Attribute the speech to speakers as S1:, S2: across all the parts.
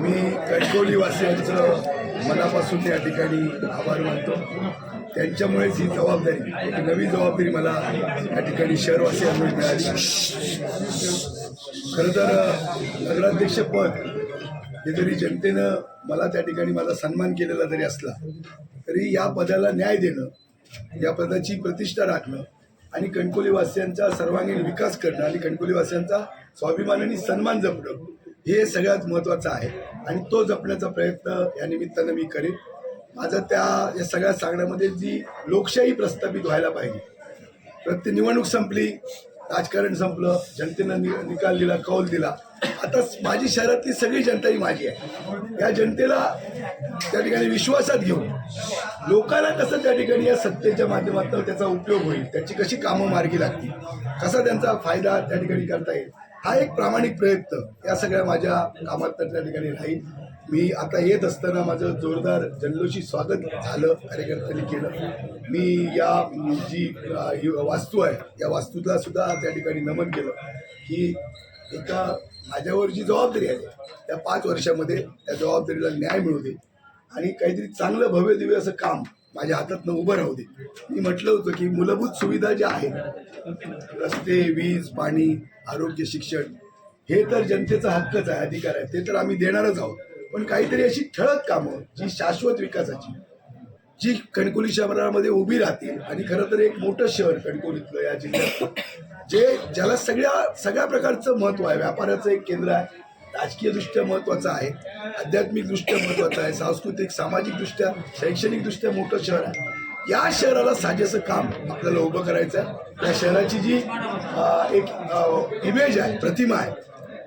S1: मी कणकवली वासियांचं मनापासून या ठिकाणी आभार मानतो. त्यांच्यामुळेच ही जबाबदारी एक नवी जबाबदारी मला या ठिकाणी शहरवासियांमुळे मिळाली. खरं तर नगराध्यक्षपद हे जरी जनतेनं मला त्या ठिकाणी माझा सन्मान केलेला जरी असला तरी या पदाला न्याय देणं या पदाची प्रतिष्ठा राखणं आणि कणकोलीवासियांचा सर्वांगीण विकास करणं आणि कणकोलीवासियांचा स्वाभिमान आणि सन्मान जपणं हे सगळ्यात महत्त्वाचं आहे. आणि तो जपण्याचा प्रयत्न या निमित्तानं मी करेन. माझं त्या या सगळ्या सांगण्यामध्ये जी लोकशाही प्रस्थापित व्हायला पाहिजे. प्रत्येक निवडणूक संपली राजकारण संपलं जनतेनं नि निकाल दिला कौल दिला. आता माझी शहरातली सगळी जनता ही माझी आहे. या जनतेला त्या ठिकाणी विश्वासात घेऊन लोकांना कसं त्या ठिकाणी या सत्तेच्या माध्यमातून त्याचा उपयोग होईल त्याची कशी कामं मार्गी लागतील कसा त्यांचा फायदा त्या ठिकाणी करता येईल हा एक प्रामाणिक प्रयत्न या सगळ्या माझ्या कामात त्या ठिकाणी राहील. मी आता येत असताना माझं जोरदार जल्लोषी स्वागत झालं कार्यकर्त्यांनी केलं. मी या जी वास्तू आहे या वास्तूला सुद्धा त्या ठिकाणी नमन केलं. की एका माझ्यावर जी जबाबदारी आहे त्या पाच वर्षामध्ये त्या जबाबदारीला न्याय मिळू दे आणि काहीतरी चांगलं भव्य दिव्य असं काम माझ्या हातातनं उभं राहू दे. मी म्हटलं होतं की मूलभूत सुविधा ज्या आहेत रस्ते वीज पाणी आरोग्य शिक्षण हे तर जनतेचा हक्कच आहे अधिकार आहे. ते तर आम्ही देणारच आहोत. पण काहीतरी अशी ठळक कामं जी शाश्वत विकासाची जी कणकोली शहरामध्ये उभी राहतील. आणि खरं तर एक मोठं शहर कणकोलीतलं या जिल्ह्यात जे ज्याला सगळ्या सगळ्या प्रकारचं महत्त्व आहे. व्यापाराचं एक केंद्र आहे. राजकीयदृष्ट्या महत्त्वाचं आहे. आध्यात्मिकदृष्ट्या महत्त्वाचं आहे. सांस्कृतिक सामाजिकदृष्ट्या शैक्षणिकदृष्ट्या मोठं शहर आहे. या शहराला साजेसं काम आपल्याला उभं करायचं आहे. या शहराची जी एक इमेज आहे प्रतिमा आहे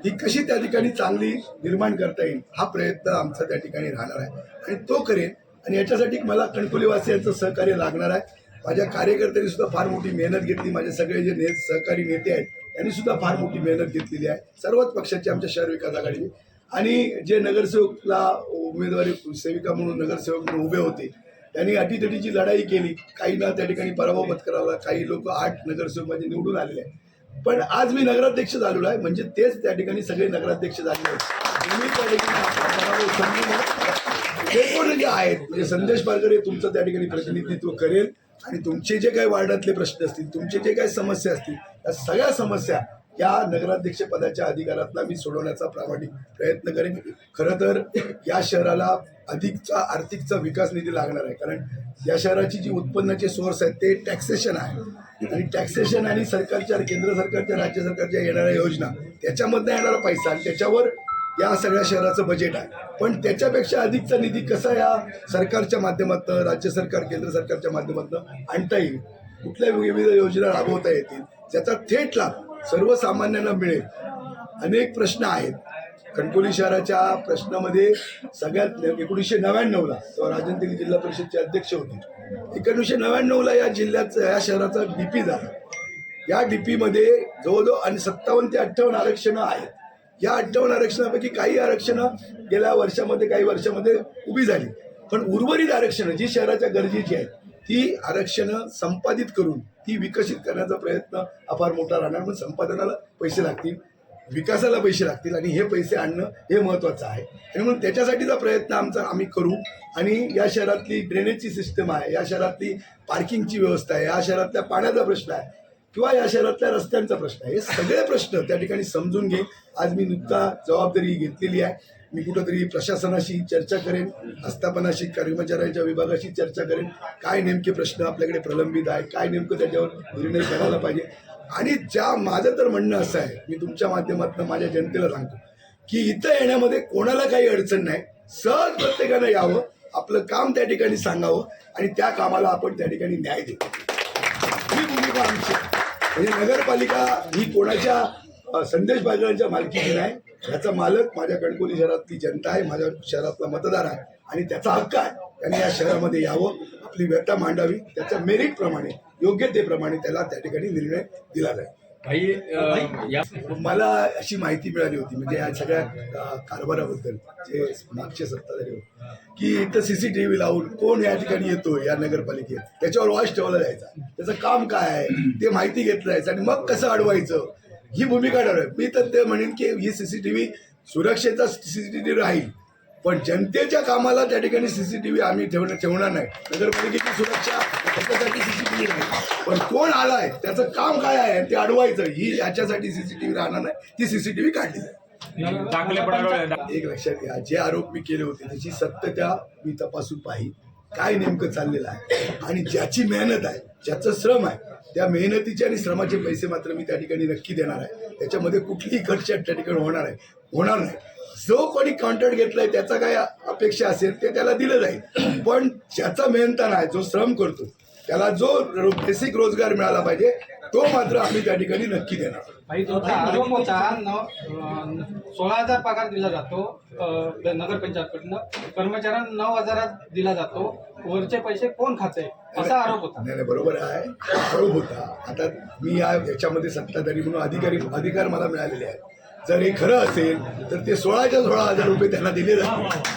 S1: ही कशी त्या ठिकाणी चांगली निर्माण करता येईल हा प्रयत्न आमचा त्या ठिकाणी राहणार आहे. आणि तो करेन आणि याच्यासाठी मला कणकुलीवासियांचं सहकार्य लागणार आहे. माझ्या कार्यकर्त्यांनी सुद्धा फार मोठी मेहनत घेतली. माझे सगळे जे ने सहकारी नेते आहेत यांनी सुद्धा फार मोठी मेहनत घेतलेली आहे. सर्वच पक्षाची आमच्या शहर विकास आघाडीने. आणि जे नगरसेवकला उमेदवारी सेविका म्हणून नगरसेवक म्हणून उभे होते त्यांनी अटीतटीची लढाई केली. काहींना त्या ठिकाणी पराभव पत्करावला काही लोक आठ नगरसेवक माझे निवडून आलेले आहेत. पण आज मी नगराध्यक्ष झालेलो आहे. म्हणजे तेच त्या ठिकाणी सगळे नगराध्यक्ष झालेले आहेत. तुम्ही त्या ठिकाणी जे कोण जे आहेत म्हणजे संदेश पारकर तुमचं त्या ठिकाणी प्रतिनिधित्व करेल. आणि तुमचे जे काही वार्डातले प्रश्न असतील तुमचे जे काही समस्या असतील त्या सगळ्या समस्या या नगराध्यक्ष पदाच्या अधिकारातला मी सोडवण्याचा प्रामाणिक प्रयत्न करेन. खरं तर या शहराला अधिकचा आर्थिकचा विकास निधी लागणार आहे. कारण या शहराची जी उत्पन्नाचे सोर्स आहेत ते टॅक्सेशन आहे. आणि टॅक्सेशन आणि सरकारच्या केंद्र सरकारच्या राज्य सरकारच्या येणाऱ्या योजना त्याच्यामधनं येणारा पैसा आणि त्याच्यावर या सगळ्या शहराचं बजेट आहे. पण त्याच्यापेक्षा अधिकचा निधी कसा या सरकारच्या माध्यमातून राज्य सरकार केंद्र सरकारच्या माध्यमातून आणता येईल? कुठल्या विविध योजना राबवता येतील? त्याचा थेट लाभ सर्वसामान्यांना मिळेल? अनेक प्रश्न आहेत. कणकोली शहराच्या प्रश्नामध्ये सगळ्यात एकोणीसशे नव्याण्णवला तेव्हा राजन जिल्हा परिषदचे अध्यक्ष होते. एकोणीसशे नव्याण्णवला या जिल्ह्याचा या शहराचा डीपी झाला. या डीपीमध्ये जवळजवळ आणि सत्तावन्न ते अठ्ठावन्न आरक्षणं आहेत. या अठ्ठावन्न आरक्षणापैकी काही आरक्षणं गेल्या वर्षामध्ये काही वर्षामध्ये उभी झाली. पण उर्वरित आरक्षणं जी शहराच्या गरजेची आहेत ती आरक्षणं संपादित करून ती विकसित करण्याचा प्रयत्न अपार मोठा राहणार. मग संपादनाला पैसे लागतील विकासाला पैसे लागतील आणि हे पैसे आणणं हे महत्त्वाचं आहे. आणि म्हणून त्याच्यासाठीचा प्रयत्न आमचा आम्ही करू. आणि या शहरातली ड्रेनेजची सिस्टम आहे या शहरातली पार्किंगची व्यवस्था आहे या शहरातल्या पाण्याचा प्रश्न आहे किंवा या शहरातल्या रस्त्यांचा प्रश्न आहे. हे सगळे प्रश्न त्या ठिकाणी समजून घे. आज मी नुकता जबाबदारी घेतलेली आहे. मी कुठंतरी प्रशासनाशी चर्चा करेन आस्थापनाशी कर्मचाऱ्यांच्या विभागाशी चर्चा करेन. काय नेमके प्रश्न आपल्याकडे प्रलंबित आहे काय नेमकं त्याच्यावर निर्णय करायला पाहिजे? आणि ज्या माझं तर म्हणणं असं आहे मी तुमच्या माध्यमातून माझ्या जनतेला सांगतो की इथं येण्यामध्ये कोणाला काही अडचण नाही. सहज प्रत्येकानं यावं आपलं काम त्या ठिकाणी सांगावं आणि त्या कामाला आपण त्या ठिकाणी न्याय देतो ही भूमिका आमची म्हणजे नगरपालिका ही कोणाच्या संदेश बाजारांच्या मालकीची नाही. ह्याचा मालक माझ्या कणकोली शहरातली जनता आहे माझ्या शहरातला मतदार आहे. आणि त्याचा हक्क आहे त्यांनी या शहरामध्ये यावं आपली व्यथा मांडावी. त्याच्या मेरिटप्रमाणे योग्यतेप्रमाणे त्याला त्या ठिकाणी निर्णय दिला जाईल.
S2: या
S1: मला अशी माहिती मिळाली होती म्हणजे या सगळ्या कारभाराबद्दल जे मागचे सत्ताधारी होते की इथं सीसीटीव्ही लावून कोण या ठिकाणी येतो या नगरपालिकेत? त्याच्यावर वॉच ठेवला जायचा. त्याचं काम काय आहे ते माहिती घेतलं जायचं आणि मग कसं अडवायचं? ही भूमिका ठरवाय मी तर ते म्हणेन की ही सीसीटीव्ही सुरक्षेचा सीसीटीव्ही राहील पण जनतेच्या कामाला त्या ठिकाणी सीसीटीव्ही आम्ही ठेवणं ठेवणार नाही. नगरपालिकेची सुरक्षा त्याच्यासाठी सीसीटीव्ही नाही. पण कोण आलाय त्याचं काम काय आहे ते अडवायचं. ही याच्यासाठी सीसीटीव्ही राहणार नाही ती सीसीटीव्ही काढली जाईल. एक लक्षात घ्या जे आरोप मी केले होते त्याची सत्यता मी तपासून पाहिन काय नेमकं चाललेलं आहे? आणि ज्याची मेहनत आहे ज्याचं श्रम आहे त्या मेहनतीचे आणि श्रमाचे पैसे मात्र मी त्या ठिकाणी नक्की देणार आहे. त्याच्यामध्ये कुठलीही खर्च त्या ठिकाणी होणार आहे होणार नाही. जो कोणी कॉन्ट्रॅक्ट घेतलाय त्याचा काय अपेक्षा असेल ते त्याला दिलं जाईल. पण ज्याचा मेहनताना आहे जो श्रम करतो त्याला जो बेसिक रोजगार मिळाला पाहिजे तो मात्र आम्ही त्या ठिकाणी नक्की देणार.
S3: भाई तुमचा आरोप होता सोळा हजार पगार दिला जातो नगरपंचायतकडनं कर्मचाऱ्यांना नऊ हजारात दिला जातो. वरचे पैसे कोण खाते? असा आरोप होता.
S1: नाही नाही बरोबर आहे. आरोप होता. आता मी या याच्यामध्ये सत्ताधारी म्हणून अधिकारी अधिकार मला मिळालेले आहेत. जर हे खरं असेल तर ते सोळाच्या सोळा हजार रुपये त्यांना दिले जातात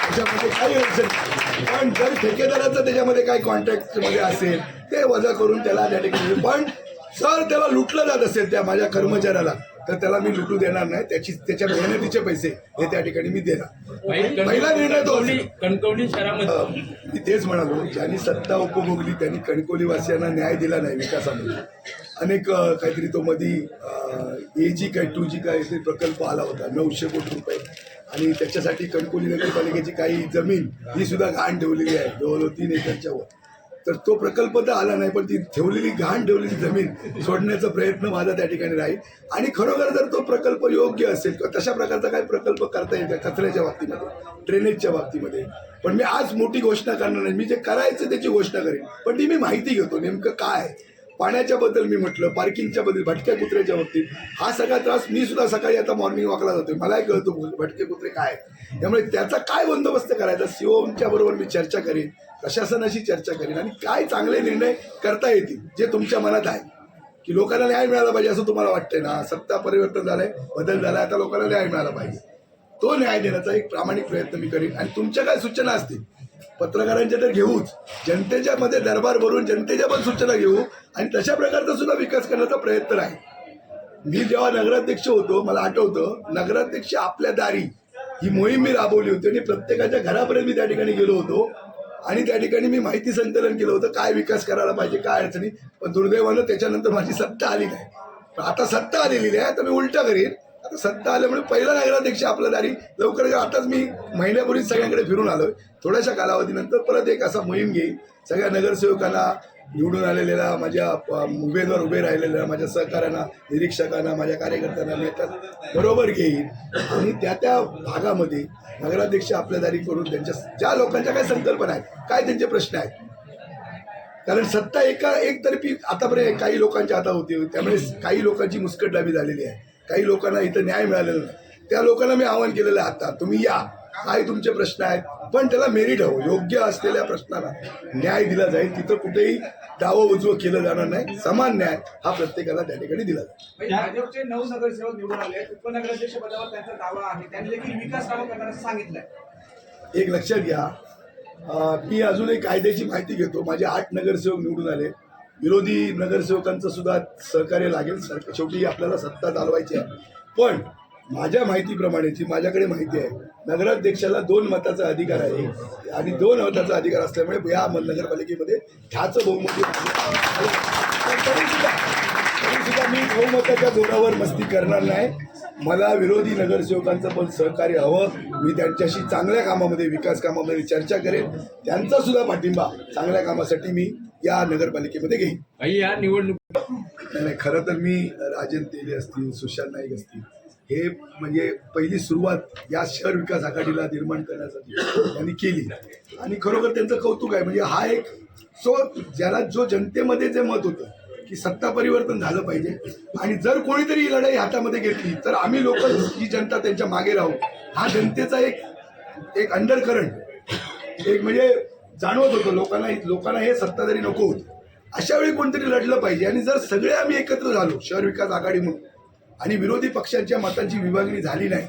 S1: त्याच्यामध्ये काही अडचण नाही. पण जर ठेकेदाराचं त्याच्यामध्ये काही कॉन्ट्रॅक्टमध्ये असेल ते वजा करून त्याला त्या ठिकाणी पण जर त्याला लुटलं जात असेल त्या माझ्या कर्मचाऱ्याला तर त्याला मी लुटू देणार नाही. त्याची त्याच्या मेहनतीचे पैसे हे त्या ठिकाणी मी देणार. पहिला निर्णय तो.
S2: कणकवली शहरामध्ये.
S1: मी तेच म्हणालो ज्यांनी सत्ता उपभोगली त्यांनी कणकोलीवासियांना न्याय दिला नाही विकासामध्ये. अनेक काहीतरी तो मधी ए जी काय टू जी काय प्रकल्प आला होता. नऊशे कोटी रुपये. आणि त्याच्यासाठी कणकोली नगरपालिकेची काही जमीन ही सुद्धा घाण ठेवलेली आहे. जवळजवळ तीन एकरच्यावर तर तो प्रकल्प तर आला नाही पण ती ठेवलेली घाण ठेवलेली जमीन सोडण्याचा प्रयत्न माझा त्या ठिकाणी राहील. आणि खरोखर जर तो प्रकल्प योग्य असेल किंवा तशा प्रकारचा काही प्रकल्प करता येईल का? कचऱ्याच्या बाबतीमध्ये ड्रेनेजच्या बाबतीमध्ये. पण मी आज मोठी घोषणा करणार नाही. मी जे करायचं त्याची घोषणा करेन. पण ती मी माहिती घेतो नेमकं काय आहे. पाण्याच्या बद्दल मी म्हटलं पार्किंगच्या बद्दल भटक्या कुत्र्याच्या बाबतीत. हा सगळा त्रास मी सुद्धा सकाळी आता मॉर्निंग वॉकला जातोय. मलाही कळतो भटके कुत्रे काय? आहे. त्यामुळे त्याचा काय बंदोबस्त करायचा? सीओच्या बरोबर मी चर्चा करेन प्रशासनाशी चर्चा करेन आणि काय चांगले निर्णय करता येतील जे तुमच्या मनात आहे. की लोकांना न्याय मिळाला पाहिजे असं तुम्हाला वाटतंय ना? सत्ता परिवर्तन झालंय बदल झालाय आता लोकांना न्याय मिळाला पाहिजे. तो न्याय देण्याचा एक प्रामाणिक प्रयत्न मी करेन. आणि तुमच्या काय सूचना असतील पत्रकारांच्या तर घेऊच. जनतेच्या मध्ये दरबार भरून जनतेच्या पण सूचना घेऊ आणि तशा प्रकारचा सुद्धा विकास करण्याचा प्रयत्न आहे. मी जेव्हा नगराध्यक्ष होतो मला आठवतं नगराध्यक्ष आपल्या दारी ही मोहीम मी राबवली होती आणि प्रत्येकाच्या घरापर्यंत मी त्या ठिकाणी गेलो होतो. आणि त्या ठिकाणी मी माहिती संकलन केलं होतं काय विकास करायला पाहिजे काय अडचणी. पण दुर्दैवानं त्याच्यानंतर माझी सत्ता आली नाही. आता सत्ता आलेली आहे तर मी उलटा करीन. आता सत्ता आल्यामुळे पहिला नगराध्यक्ष आपल्या दारी. लवकर आताच मी महिन्यापूर्वी सगळ्यांकडे फिरून आलोय. थोड्याशा कालावधीनंतर परत एक असा मोहीम घेईन. सगळ्या नगरसेवकांना निवडून आलेल्या माझ्या उमेदवार उभे राहिलेल्या माझ्या सहकाऱ्यांना निरीक्षकांना माझ्या कार्यकर्त्यांना नेत्यांना बरोबर घेईन. आणि त्या त्या भागामध्ये नगराध्यक्ष आपल्या दारी करून त्यांच्या ज्या लोकांच्या काय संकल्पना आहेत काय त्यांचे प्रश्न आहेत. कारण सत्ता एका एकतर्फी आतापर्यंत काही लोकांच्या हातात होती. त्यामुळे काही लोकांची मुस्कटदाबी झालेली आहे. काही लोकांना इथं न्याय मिळालेला नाही. त्या लोकांना मी आवाहन केलेलं आहे आता तुम्ही या. काय तुमचे प्रश्न आहेत पण त्याला मेरिट हवं. योग्य असलेल्या प्रश्नाला न्याय दिला जाईल. तिथं कुठेही डावं उजवं केलं जाणार नाही. समान न्याय हा प्रत्येकाला त्या ठिकाणी दिला जाईल.
S4: भाजपचे नऊ नगरसेवक निवडून आले उपनगराध्यक्ष पदावर त्यांचा दावा आहे. त्यांनी देखील विकास कामं करण्याचं सांगितलंय.
S1: एक लक्षात घ्या. मी अजून एक कायद्याची माहिती घेतो. माझे आठ नगरसेवक निवडून आले. विरोधी नगरसेवकांचं सुद्धा सहकार्य लागेल. सर शेवटी आपल्याला सत्ता चालवायची आहे. पण माझ्या माहितीप्रमाणे जी माझ्याकडे माहिती आहे नगराध्यक्षाला दोन मताचा अधिकार आहे आणि दोन मताचा अधिकार असल्यामुळे या नगरपालिकेमध्ये ह्याचं बहुमती सुद्धा मी बहुमताच्या जोरावर मस्ती करणार नाही. मला विरोधी नगरसेवकांचं पण सहकार्य हवं. मी त्यांच्याशी चांगल्या कामामध्ये विकास कामामध्ये चर्चा करेन. त्यांचा सुद्धा पाठिंबा चांगल्या कामासाठी मी या नगरपालिकेमध्ये घेईन.
S2: भाई या निवडणूक
S1: नाही नाही खरं तर मी राजन तेली असतील सुशांत नाईक असतील हे म्हणजे पहिली सुरुवात या शहर विकास आघाडीला निर्माण करण्यासाठी त्यांनी केली. आणि खरोखर त्यांचं कौतुक आहे. म्हणजे हा एक सो ज्याला जो जनतेमध्ये जे मत होतं की सत्ता परिवर्तन झालं पाहिजे आणि जर कोणीतरी ही लढाई हातामध्ये घेतली तर आम्ही लोक ही जनता त्यांच्या मागे राहू. हा जनतेचा एक एक अंडर करंट एक म्हणजे जाणवत होतं लोकांना लोकांना हे सत्ताधारी नको होतं. अशा वेळी कोणतरी लढलं पाहिजे आणि जर सगळे आम्ही एकत्र झालो शहर विकास आघाडी म्हणून आणि विरोधी पक्षांच्या मतांची विभागणी झाली नाही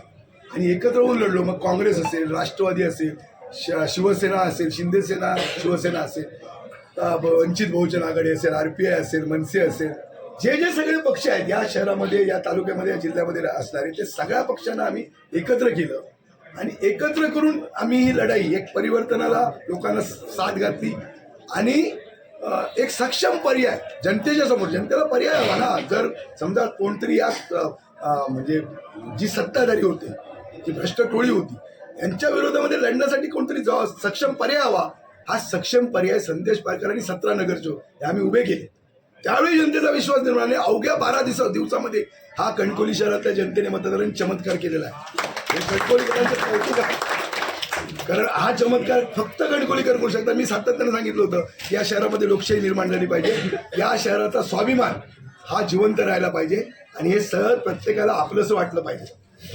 S1: आणि एकत्र होऊन लढलो मग काँग्रेस असेल राष्ट्रवादी असेल श शिवसेना असेल शिंदेसेना शिवसेना असेल वंचित बहुजन आघाडी असेल आर पी आय असेल मनसे असेल जे जे सगळे पक्ष आहेत या शहरामध्ये या तालुक्यामध्ये या जिल्ह्यामध्ये असणारे ते सगळ्या पक्षांना आम्ही एकत्र केलं. आणि एकत्र करून आम्ही ही लढाई एक परिवर्तनाला लोकांना साथ घातली. आणि एक सक्षम पर्याय जनतेच्या समोर जनतेला पर्याय हवा ना. जर समजा कोणतरी या म्हणजे जी सत्ताधारी होते जी भ्रष्ट टोळी होती यांच्या विरोधामध्ये लढण्यासाठी कोणतरी जवा- सक्षम पर्याय हवा. हा सक्षम पर्याय संदेश पारकर आणि सतरा नगरचे हे आम्ही उभे केले. त्यावेळी जनतेचा विश्वास निर्माण आणि अवघ्या बारा दिवसा दिवसामध्ये हा कणकोली शहरातल्या जनतेने मतदारांनी चमत्कार केलेला आहे. हे कारण हा चमत्कार फक्त गणकोलीकर करू शकता मी सातत्यानं सांगितलं होतं की या शहरामध्ये लोकशाही निर्माण झाली पाहिजे. या शहराचा स्वाभिमान हा जिवंत राहायला पाहिजे आणि हे सहज प्रत्येकाला आपलंसं वाटलं पाहिजे.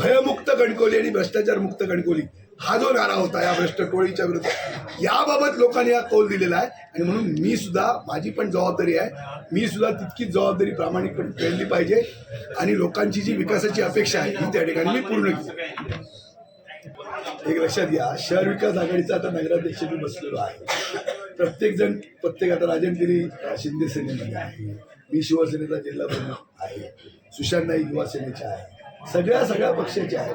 S1: भयमुक्त गणकोली आणि भ्रष्टाचार मुक्त गणकोली हा जो नारा होता या भ्रष्ट टोळीच्या विरुद्ध याबाबत लोकांनी हा कौल दिलेला आहे. आणि म्हणून मी सुद्धा माझी पण जबाबदारी आहे. मी सुद्धा तितकीच जबाबदारी प्रामाणिकपणे पेरली पाहिजे. आणि लोकांची जी विकासाची अपेक्षा आहे ती त्या ठिकाणी मी पूर्ण केली. एक लक्षात घ्या शहर विकास आघाडीचा आता नगराध्यक्ष मी बसलेलो आहे. प्रत्येक जण प्रत्येक आता राजन शिंदे सेनेमध्ये आहे. मी शिवसेनेचा जिल्हा प्रमुख आहे. सुशांत नाईक युवा सेनेचे आहे. सगळ्या सगळ्या पक्षाचे आहेत.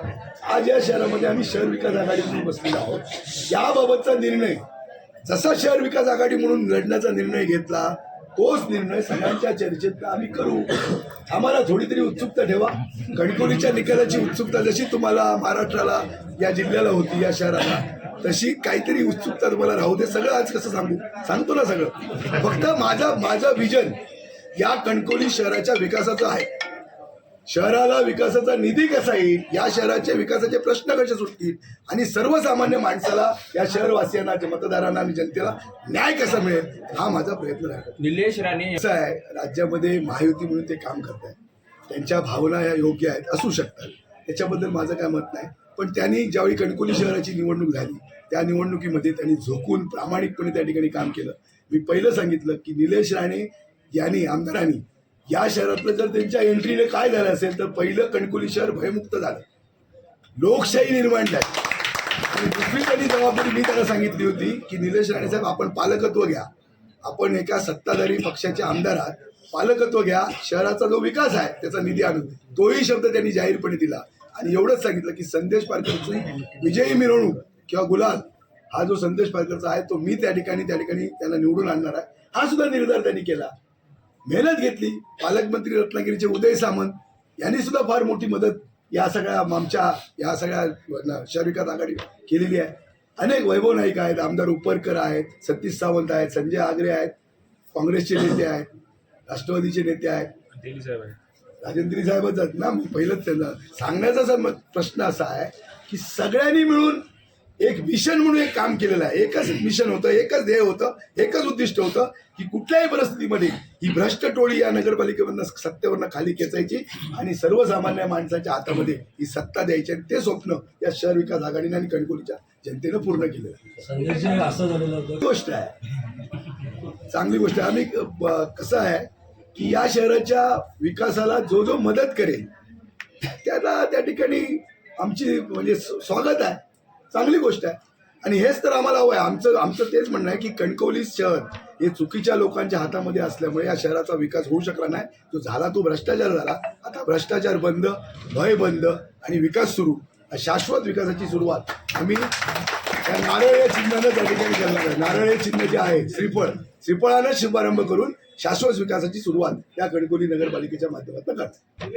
S1: आज या शहरामध्ये आम्ही शहर विकास आघाडीतून बसलेलो आहोत. याबाबतचा निर्णय जसा शहर विकास आघाडी म्हणून लढण्याचा निर्णय घेतला तोच निर्णय सगळ्यांच्या चर्चेत आम्ही करू. आम्हाला थोडी तरी उत्सुकता ठेवा. कणकोलीच्या निकालाची उत्सुकता जशी तुम्हाला महाराष्ट्राला या जिल्ह्याला होती या शहराला तशी काहीतरी उत्सुकता तुम्हाला राहू दे. सगळं आज कसं सांगू? सांगतो ना सगळं. फक्त माझा माझा विजन या कणकोली शहराच्या विकासाचं आहे. शहराला विकासाचा निधी कसा येईल? या शहराचे विकासाचे प्रश्न कसे सुटतील? आणि सर्वसामान्य माणसाला या शहरवासियांना मतदारांना आणि जनतेला न्याय कसा मिळेल? हा माझा प्रयत्न राहील
S2: निलेश राणे.
S1: कसं आहे राज्यामध्ये महायुती म्हणून ते काम करत आहेत. त्यांच्या भावना या योग्य आहेत असू शकतात. त्याच्याबद्दल माझं काय मत नाही. पण त्यांनी ज्यावेळी कणकोली शहराची निवडणूक झाली त्या निवडणुकीमध्ये त्यांनी झोकून प्रामाणिकपणे त्या ठिकाणी काम केलं. मी पहिलं सांगितलं की निलेश राणे यांनी आमदारांनी या शहरातलं जर त्यांच्या एंट्रीने काय झालं असेल तर पहिलं कणकोली शहर भयमुक्त झालं. लोकशाही निर्माण झाली. आणि दुसरी जबाबदारी मी त्यांना सांगितली होती की निलेश राणे साहेब आपण पालकत्व घ्या. आपण एका सत्ताधारी पक्षाच्या आमदारात पालकत्व घ्या. शहराचा जो विकास आहे त्याचा निधी आणून तोही शब्द त्यांनी जाहीरपणे दिला. आणि एवढंच सांगितलं की संदेश पारकरची विजयी मिरवणूक किंवा गुलाल हा जो संदेश पारकरचा आहे तो मी त्या ठिकाणी त्या ठिकाणी त्याला निवडून आणणार आहे. हा सुद्धा निर्धार त्यांनी केला. मेहनत घेतली. पालकमंत्री रत्नागिरीचे उदय सामंत यांनी सुद्धा फार मोठी मदत या सगळ्या आमच्या या सगळ्या न- शहर विकास आघाडी केलेली आहे. अनेक वैभव नाईक आहेत. आमदार उपरकर आहेत सतीश सावंत आहेत संजय आगरे आहेत काँग्रेसचे नेते आहेत राष्ट्रवादीचे नेते आहेत. राजेंद्री साहेबच आहेत ना. पहिलंच त्यांना सांगण्याचा प्रश्न असा आहे की सगळ्यांनी मिळून एक मिशन म्हणून एक काम केलेलं आहे. एकच मिशन होतं एकच ध्येय होतं एकच उद्दिष्ट होतं की कुठल्याही परिस्थितीमध्ये ही भ्रष्ट टोळी या नगरपालिकेमधनं सत्तेवरनं खाली खेचायची आणि सर्वसामान्य माणसाच्या हातामध्ये ही सत्ता द्यायची आणि ते स्वप्न या शहर विकास आघाडीने आणि कणकोलीच्या जनतेनं पूर्ण केलेलं आहे.
S5: संदेश असं झालेलं
S1: गोष्ट आहे. चांगली गोष्ट आहे. आम्ही कसं आहे की या शहराच्या विकासाला जो जो मदत करेल त्याला त्या ठिकाणी आमची म्हणजे स्वागत आहे. चांगली गोष्ट आहे. आणि हेच तर आम्हाला हवं आहे आमचं आमचं तेच म्हणणं आहे की कणकवली शहर हे चुकीच्या लोकांच्या हातामध्ये असल्यामुळे या शहराचा विकास होऊ शकला नाही. तो झाला तो भ्रष्टाचार झाला. आता भ्रष्टाचार बंद भय बंद आणि विकास सुरू. शाश्वत विकासाची सुरुवात आम्ही त्या नारळ या चिन्हानं त्या ठिकाणी करणार आहे. नारळ हे चिन्ह जे आहे श्रीफळ श्रीफळानं शुभारंभ करून शाश्वत विकासाची सुरुवात या कणकोली नगरपालिकेच्या माध्यमातून करतात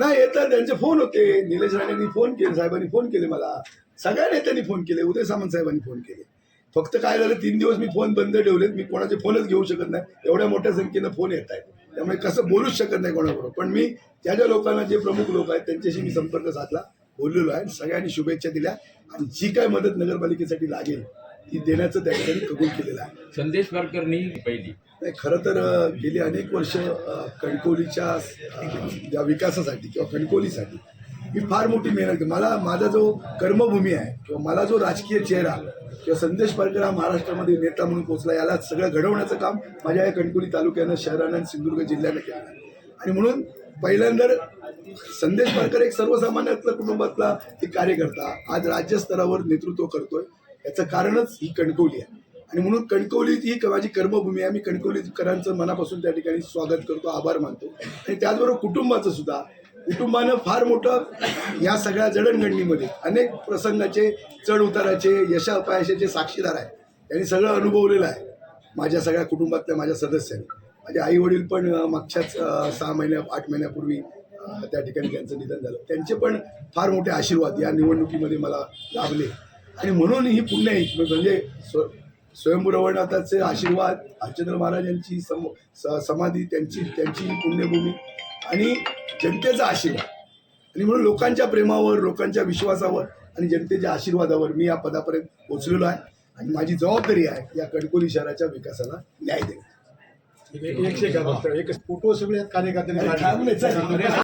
S1: नाही येतात. त्यांचे फोन होते. निलेश राणेंनी फोन केले साहेबांनी फोन केले मला. सगळ्या नेत्यांनी फोन केले उदय सामंत साहेबांनी फोन केले. फक्त काय झालं तीन दिवस मी फोन बंद ठेवलेत मी कोणाचे फोनच घेऊ शकत नाही. एवढ्या मोठ्या संख्येनं फोन येत आहेत. त्यामुळे कसं बोलूच शकत नाही कोणाबरोबर. पण मी ज्या ज्या लोकांना जे प्रमुख लोक आहेत त्यांच्याशी मी संपर्क साधला बोललेलो आहे. सगळ्यांनी शुभेच्छा दिल्या. आणि जी काय मदत नगरपालिकेसाठी लागेल ती देण्याचं त्या ठिकाणी कबूल केलेलं आहे.
S2: संदेश पारकरनी पहिली.
S1: नाही खरं तर गेली अनेक वर्ष कणकोलीच्या अ, या विकासासाठी किंवा कणकोलीसाठी मी फार मोठी मेहनत मला माझा जो कर्मभूमी आहे किंवा मला जो राजकीय चेहरा किंवा संदेश पारकर हा महाराष्ट्रामध्ये नेता म्हणून पोहोचला याला सगळं घडवण्याचं काम माझ्या या कणकोली तालुक्यानं शहरानं आणि सिंधुदुर्ग जिल्ह्यानं केलं आहे. आणि म्हणून पहिल्यांदा संदेश पारकर एक सर्वसामान्यातला कुटुंबातला एक कार्यकर्ता आज राज्यस्तरावर नेतृत्व करतोय. याचं कारणच ही कणकवली आहे. आणि म्हणून कणकवलीत ही माझी कर्मभूमी आहे. मी कणकवलीकरांचं मनापासून त्या ठिकाणी स्वागत करतो आभार मानतो. आणि त्याचबरोबर कुटुंबाचं सुद्धा कुटुंबानं फार मोठं या सगळ्या जडणघडणीमध्ये अनेक प्रसंगाचे चढ उताराचे यशा अपयशाचे साक्षीदार आहे त्यांनी सगळं अनुभवलेलं आहे. माझ्या सगळ्या कुटुंबातल्या माझ्या सदस्यांनी. माझे आई वडील पण मागच्याच सहा महिन्या आठ महिन्यापूर्वी त्या ठिकाणी त्यांचं निधन झालं. त्यांचे पण फार मोठे आशीर्वाद या निवडणुकीमध्ये मला लाभले. आणि म्हणून ही पुण्य म्हणजे स्व स्वयंभू रवळनाथाचे आशीर्वाद हरचंद्र महाराजांची सम स- समाधी त्यांची त्यांची ही पुण्यभूमी. आणि जनतेचा आशीर्वाद आणि म्हणून लोकांच्या प्रेमावर लोकांच्या विश्वासावर आणि जनतेच्या आशीर्वादावर मी या पदापर्यंत पोहोचलेलो आहे आणि माझी जबाबदारी आहे या कणकोली शहराच्या विकासाला न्याय देणे
S5: एकशे एक फोटो सगळे आहेत कार्यकर्त्यांनी